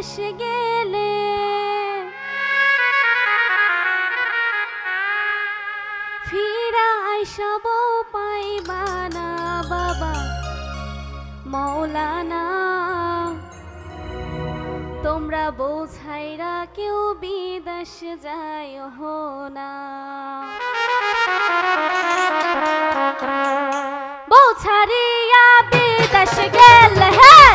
ছাড়িয়া গেলে ফিরা সব পাইবা না বাবা, মৌলানা। তোমরা বোঝাইরা কেউ বিদেশ যায় হো না। বোঝারিয়া বিদেশ গেল হ্যাঁ।